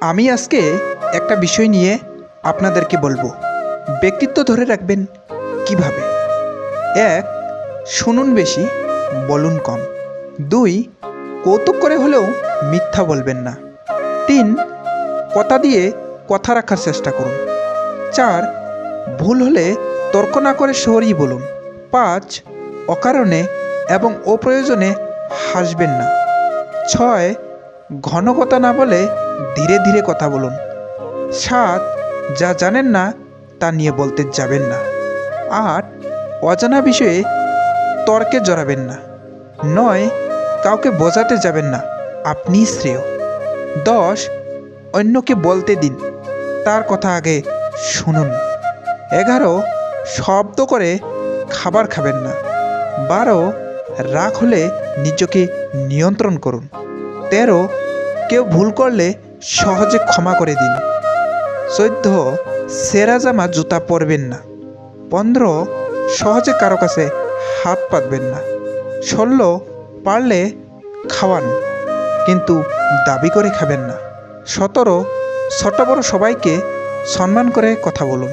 আমি আজকে একটা বিষয় নিয়ে আপনাদেরকে বলব। ব্যক্তিত্ব ধরে রাখবেন কীভাবে? এক, শুনুন বেশি, বলুন কম। দুই, কৌতুক করে হলেও মিথ্যা বলবেন না। তিন, কথা দিয়ে কথা রাখার চেষ্টা করুন। চার, ভুল হলে তর্ক না করে সরি বলুন। পাঁচ, অকারণে এবং অপ্রয়োজনে হাসবেন না। ছয় ঘন কথা না বলে ধীরে ধীরে কথা বলুন। সাত, যা জানেন না, তা নিয়ে বলতে যাবেন না। আট, অজানা বিষয়ে তর্কে জড়াবেন না। নয়, কাউকে বোঝাতে যাবেন না, আপনি শ্রেয়। দশ, অন্যকে বলতে দিন, তার কথা আগে শুনুন। এগারো, শব্দ করে খাবার খাবেন না। বারো, রাগ হলে নিজকে নিয়ন্ত্রণ করুন। তেরো কেউ ভুল করলে সহজে ক্ষমা করে দিন। চোদ্দ সেরা জামা জুতা পরবেন না। পনেরো, সহজে কারও কাছে হাত পাতবেন না। ষোলো, পারলে খাওয়ান, কিন্তু দাবি করে খাবেন না। সতেরো, ছোট বড় সবাইকে সম্মান করে কথা বলুন।